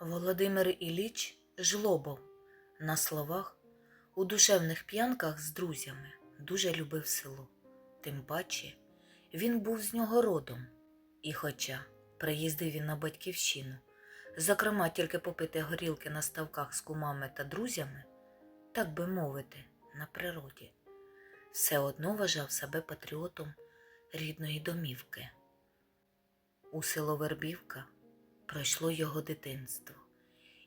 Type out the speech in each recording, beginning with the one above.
Володимир Ілліч Жлобов на словах у душевних п'янках з друзями дуже любив село. Тим паче він був з нього родом. І хоча приїздив він на батьківщину, зокрема тільки попити горілки на ставках з кумами та друзями, так би мовити, на природі, все одно вважав себе патріотом рідної домівки. У село Вербівка пройшло його дитинство,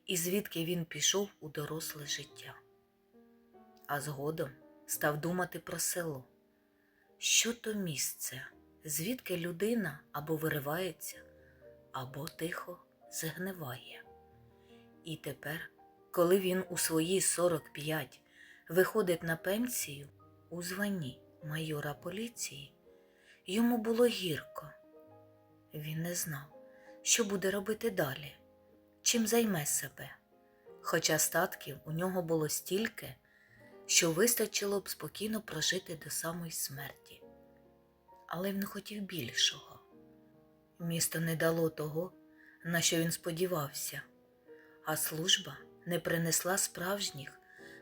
і звідки він пішов у доросле життя. А згодом став думати про село. Що то місце, звідки людина або виривається, або тихо згниває. І тепер, коли він у свої 45 виходить на пенсію у званні майора поліції, йому було гірко. Він не знав, що буде робити далі, чим займе себе, хоча статків у нього було стільки, що вистачило б спокійно прожити до самої смерті. Але він хотів більшого. Місто не дало того, на що він сподівався, а служба не принесла справжніх,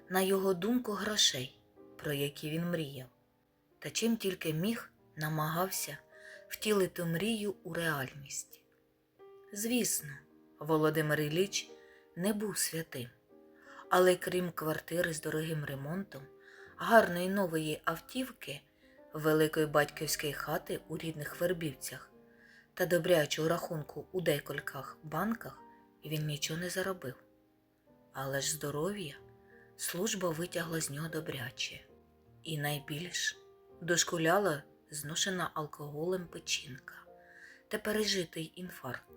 на його думку, грошей, про які він мріяв, та чим тільки міг, намагався втілити мрію у реальність. Звісно, Володимир Ілліч не був святим, але крім квартири з дорогим ремонтом, гарної нової автівки, великої батьківської хати у рідних вербівцях та добрячого рахунку у декількох банках він нічого не заробив. Але ж здоров'я служба витягла з нього добряче, і найбільш дошкуляла зношена алкоголем печінка та пережитий інфаркт.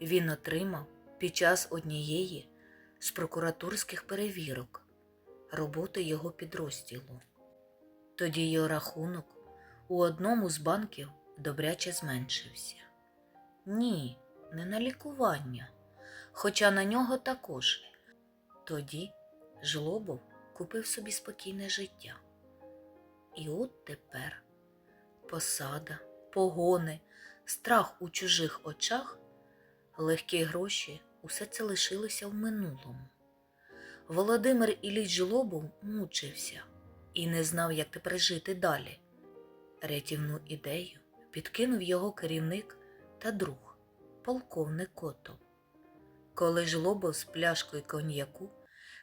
Він отримав під час однієї з прокуратурських перевірок роботи його підрозділу. Тоді його рахунок у одному з банків добряче зменшився. Ні, не на лікування, хоча на нього також. Тоді Жлобов купив собі спокійне життя. І от тепер посада, погони, страх у чужих очах, легкі гроші усе це лишилося в минулому. Володимир Ілліч Жлобов мучився і не знав, як тепер жити далі. Рятівну ідею підкинув його керівник та друг, полковник Котов. Коли Жлобов з пляшкою коньяку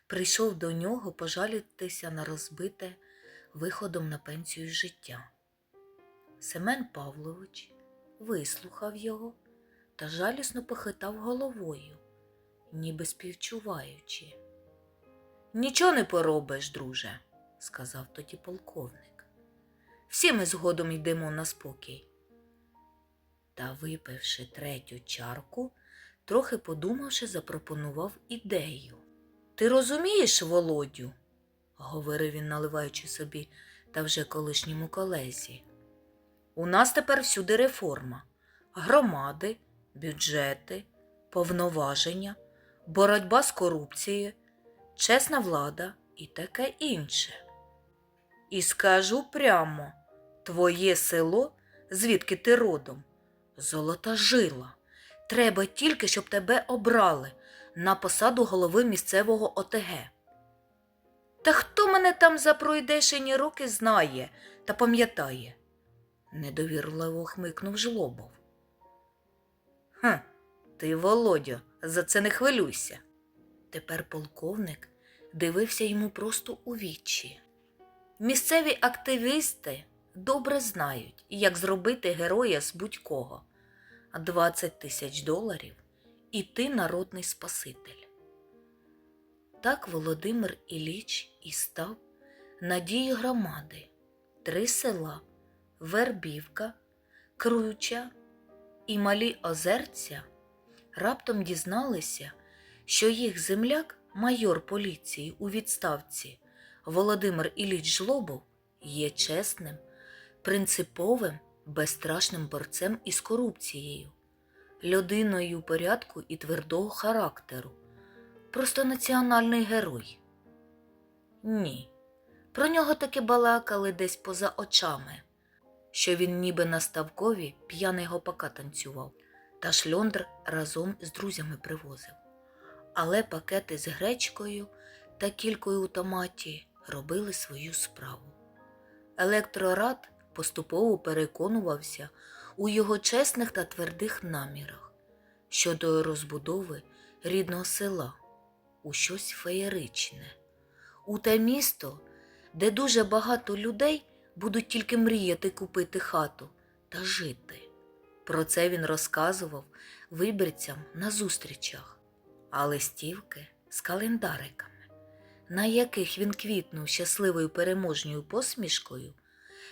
прийшов до нього пожалітися на розбите виходом на пенсію життя. Семен Павлович вислухав його та жалісно похитав головою, ніби співчуваючи. Нічого не поробиш, друже, сказав тоді полковник. Всі ми згодом йдемо на спокій. Та, випивши третю чарку, трохи подумавши, запропонував ідею. Ти розумієш, Володю? говорив він, наливаючи собі та вже колишньому колезі. У нас тепер всюди реформа, громади, бюджети, повноваження, боротьба з корупцією, чесна влада і таке інше. І скажу прямо, твоє село, звідки ти родом, золота жила. Треба тільки, щоб тебе обрали на посаду голови місцевого ОТГ. Та хто мене там за пройдешені роки знає та пам'ятає? недовірливо хмикнув жлобов. Хм, ти, Володю, за це не хвилюйся. Тепер полковник дивився йому просто у вічі. Місцеві активісти добре знають, як зробити героя з будь-кого. 20 тисяч доларів і ти народний спаситель. Так Володимир Ілліч і став надією громади, три села Вербівка, Круча і Малі Озерця раптом дізналися, що їх земляк, майор поліції у відставці Володимир Ілліч Жлобов є чесним, принциповим, безстрашним борцем із корупцією, людиною порядку і твердого характеру, просто національний герой. Ні, про нього таки балакали десь поза очами, що він ніби на ставкові п'яний гопака танцював та шльондр разом з друзями привозив. Але пакети з гречкою та кількою у томаті робили свою справу. Електрорад поступово переконувався у його чесних та твердих намірах щодо розбудови рідного села у щось феєричне, у те місто, де дуже багато людей будуть тільки мріяти купити хату та жити. Про це він розказував вибірцям на зустрічах, а листівки з календариками, на яких він квітнув щасливою переможньою посмішкою,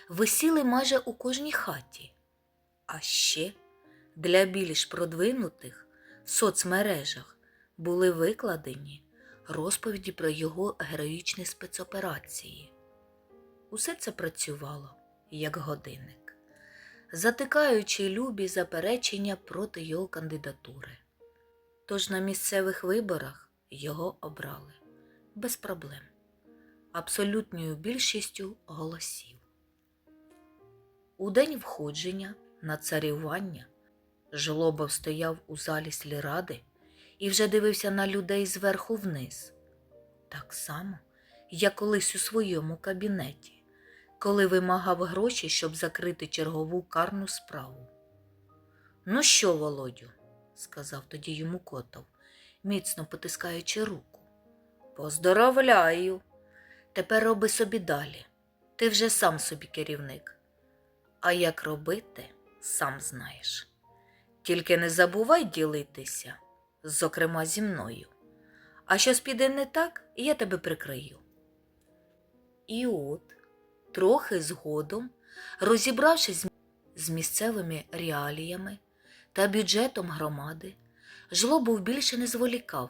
висіли майже у кожній хаті. А ще для більш продвинутих в соцмережах були викладені розповіді про його героїчні спецоперації. Усе це працювало як годинник, затикаючи любі заперечення проти його кандидатури. Тож на місцевих виборах його обрали без проблем, абсолютною більшістю голосів. У день входження на царювання Жлобов стояв у залі сліради і вже дивився на людей зверху вниз, так само, як колись у своєму кабінеті, коли вимагав гроші, щоб закрити чергову карну справу. Ну що, Володю, сказав тоді йому котов, міцно потискаючи руку. Поздоровляю. Тепер роби собі далі. Ти вже сам собі керівник. А як робити, сам знаєш. Тільки не забувай ділитися, зокрема зі мною. А щось піде не так, я тебе прикрию. І от, трохи згодом, розібравшись з місцевими реаліями та бюджетом громади, жлобов більше не зволікав.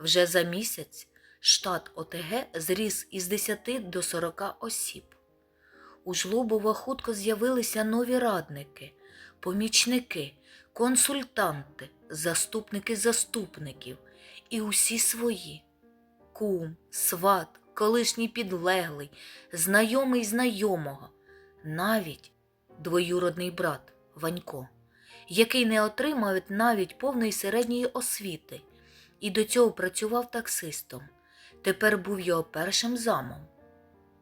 Вже за місяць штат ОТГ зріс із 10 до 40 осіб. У Жлобова хутко з'явилися нові радники, помічники, консультанти, заступники заступників і усі свої. Кум, сват, колишній підлеглий, знайомий знайомого, навіть двоюродний брат Ванько, який не отримав навіть повної середньої освіти і до цього працював таксистом. Тепер був його першим замом.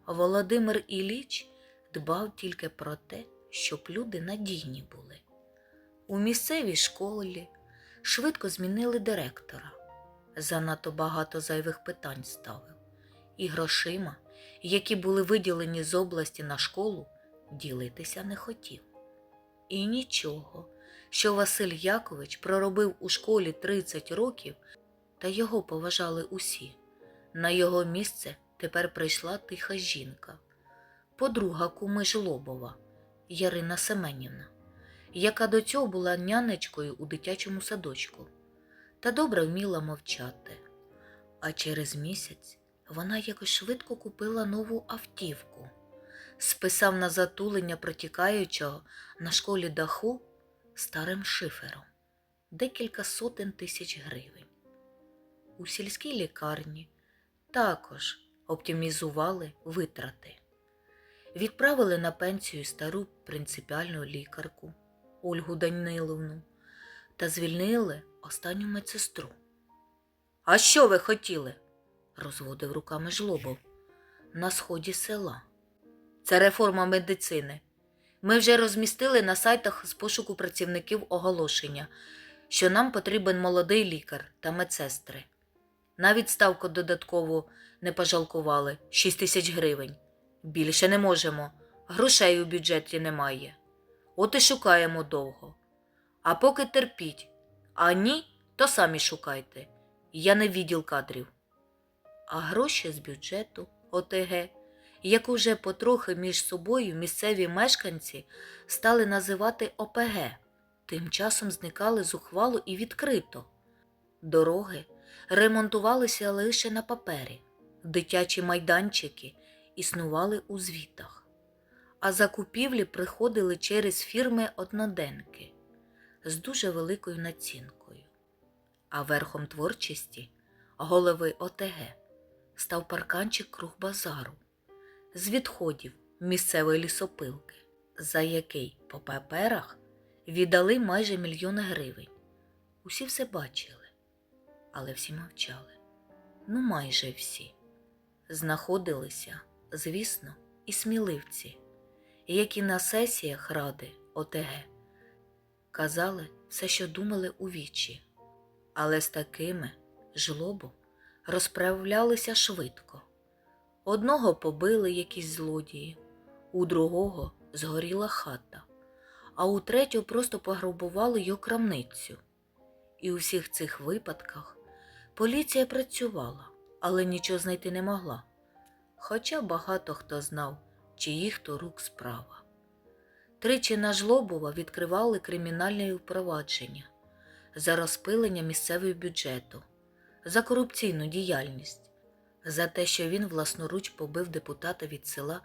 Володимир Іліч дбав тільки про те, щоб люди надійні були. У місцевій школі швидко змінили директора. Занадто багато зайвих питань ставив, і грошима, які були виділені з області на школу, ділитися не хотів. І нічого, що Василь Якович проробив у школі 30 років, та його поважали усі. На його місце тепер прийшла тиха жінка, подруга куми Жлобова Ярина Семенівна, яка до цього була нянечкою у дитячому садочку та добре вміла мовчати. А через місяць вона якось швидко купила нову автівку, списав на затулення протікаючого на школі даху старим шифером декілька сотень тисяч гривень. У сільській лікарні також оптимізували витрати. Відправили на пенсію стару принципіальну лікарку Ольгу Даниловну та звільнили останню медсестру. А що ви хотіли? Розводив руками жлобов. На сході села. Це реформа медицини. Ми вже розмістили на сайтах з пошуку працівників оголошення, що нам потрібен молодий лікар та медсестри. Навіть ставку додаткову не пожалкували 6 тисяч гривень. Більше не можемо, грошей у бюджеті немає. От і шукаємо довго. А поки терпіть, а ні, то самі шукайте. Я не відділ кадрів. А гроші з бюджету ОТГ, як уже потрохи між собою місцеві мешканці стали називати ОПГ, тим часом зникали зухвало і відкрито. Дороги ремонтувалися лише на папері, дитячі майданчики існували у звітах, а закупівлі приходили через фірми одноденки з дуже великою націнкою. А верхом творчості голови ОТГ став парканчик круг базару з відходів місцевої лісопилки, за який по паперах віддали майже мільйон гривень. Усі все бачили. але всі мовчали. Ну, майже всі. Знаходилися, звісно, і сміливці, які на сесіях Ради ОТГ казали все, що думали у вічі, але з такими жлобом розправлялися швидко. Одного побили якісь злодії, у другого згоріла хата, а у третього просто пограбували його крамницю. І у всіх цих випадках поліція працювала, але нічого знайти не могла. Хоча багато хто знав, чиїх то рук справа. Тричі на Жлобова відкривали кримінальне впровадження за розпилення місцевого бюджету, за корупційну діяльність, за те, що він власноруч побив депутата від села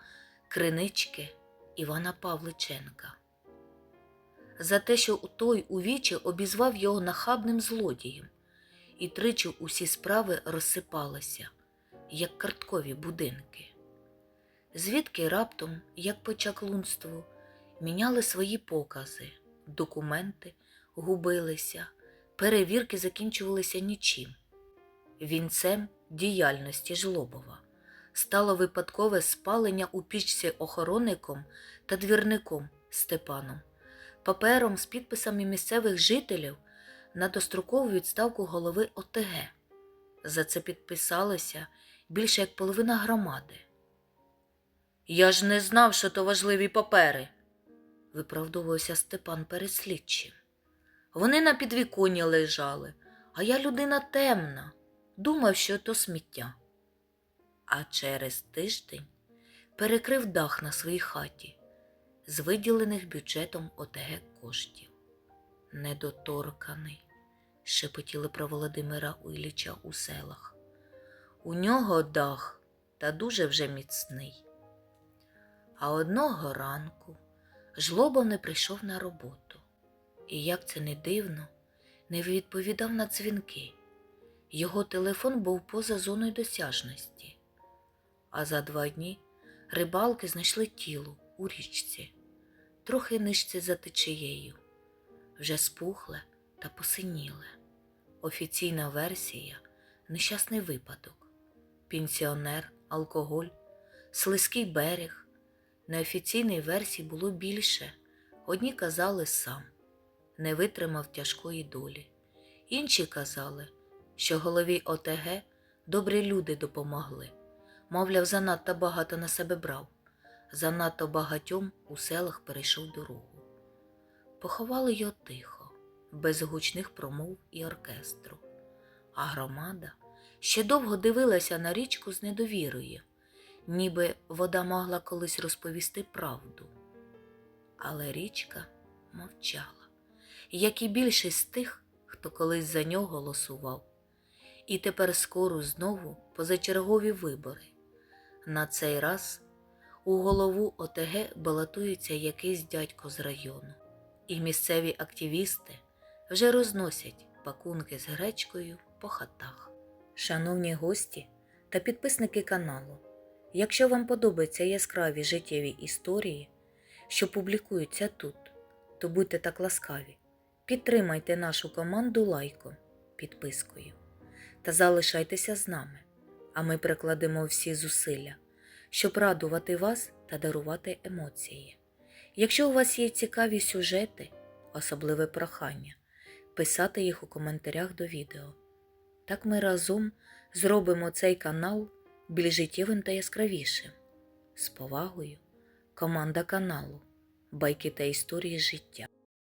Кринички Івана Павличенка, за те, що той у вічі обізвав його нахабним злодієм, і тричі усі справи розсипалися, як карткові будинки. Звідки раптом, як по чаклунству, міняли свої покази, документи губилися, перевірки закінчувалися нічим. Вінцем діяльності Жлобова стало випадкове спалення у пічці охоронником та двірником Степаном, папером з підписами місцевих жителів на дострокову відставку голови ОТГ. За це підписалося більше як половина громади. Я ж не знав, що то важливі папери, виправдовувався Степан перед слідчим. Вони на підвіконні лежали, а я людина темна, думав, що то сміття. А через тиждень перекрив дах на своїй хаті з виділених бюджетом ОТГ коштів. Недоторканий, шепотіли про Володимира Уйліча у селах. У нього дах та дуже вже міцний. А одного ранку жлобов не прийшов на роботу, і, як це не дивно, не відповідав на дзвінки. Його телефон був поза зоною досяжності. А за два дні рибалки знайшли тіло у річці, трохи нижче за течією, вже спухле та посиніле. Офіційна версія нещасний випадок, пенсіонер, алкоголь, слизький берег. Неофіційної версії було більше. Одні казали сам, не витримав тяжкої долі. Інші казали, що голові ОТГ добрі люди допомогли. Мовляв, занадто багато на себе брав, занадто багатьом у селах перейшов дорогу. Поховали його тихо, без гучних промов і оркестру. А громада ще довго дивилася на річку з недовірою ніби вода могла колись розповісти правду. Але річка мовчала, як і більшість з тих, хто колись за нього голосував. І тепер скоро знову позачергові вибори. На цей раз у голову ОТГ балотується якийсь дядько з району, і місцеві активісти вже розносять пакунки з гречкою по хатах. Шановні гості та підписники каналу. Якщо вам подобаються яскраві життєві історії, що публікуються тут, то будьте так ласкаві, підтримайте нашу команду лайком, підпискою та залишайтеся з нами, а ми прикладемо всі зусилля, щоб радувати вас та дарувати емоції. Якщо у вас є цікаві сюжети, особливе прохання, писати їх у коментарях до відео. Так ми разом зробимо цей канал більш життєвим та яскравішим. З повагою, команда каналу Байки та історії життя.